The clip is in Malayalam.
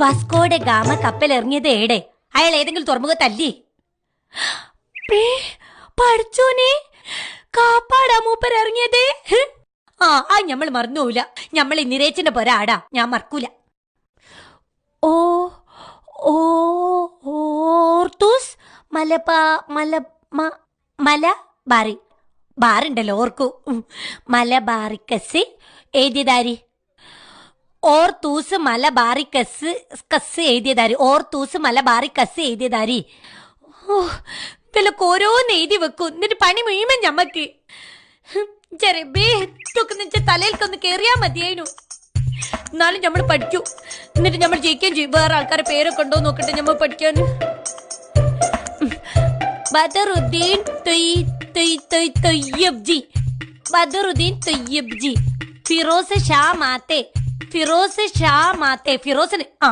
വസ്കോടെ ഗാമ കപ്പൽ ഇറങ്ങിയത് ഏടെ? അയാൾ ഏതെങ്കിലും തുറമുഖത്തല്ലേ. പഠിച്ചോനെ. കാപ്പാടാ മൂപ്പർ ഇറങ്ങിയത്? ആ ആ ഞമ്മൾ മറന്നുപോല ഞമ്മൾ നിരേച്ചന്റെ പൊരാടാ. ഞാൻ മറക്കൂല. ഓ ഓ ഓർത്തൂസ്. മലബാ മല മ- മല ബാറി ബാറുണ്ടല്ലോ ഓർക്കൂ. മല മലബാറിക്കസ്. എഴുതിയതാരി ഓർത്തൂസ് മലബാറിക്കസ് കസ് എഴുതിയതാരി. ഓർത്തൂസ് മലബാറിക്കസ് എഴുതിയതാരി. ഓ ഇതിലൊക്കെ ഓരോന്ന് എഴുതി വെക്കും. എന്നിട്ട് പണി മുഴുവൻ ഞമ്മക്ക്. നിന്റെ തലയിൽക്കൊന്ന് കേറിയാ മതിയായിരുന്നു എന്നാലും നമ്മൾ പഠിക്കൂ. എന്നിട്ട് നമ്മൾ ജയിക്കുകയും ചെയ്യും. വേറെ ആൾക്കാരെ പേരൊക്കെ ഉണ്ടോ നോക്കട്ടെ നമ്മൾ പഠിക്കാൻ ബദറുദ്ദീൻ തൊയ്യബ്ജി തൊയ്- തൊയ്- തൊയ്യബ് ബദറുദ്ദീൻ തൊയ്യബ്ജി. ഫിറോസ് ഷാ മാത്തെ. ഫിറോസ് ഷാ മാത്തേ ഫിറോസിന് ആ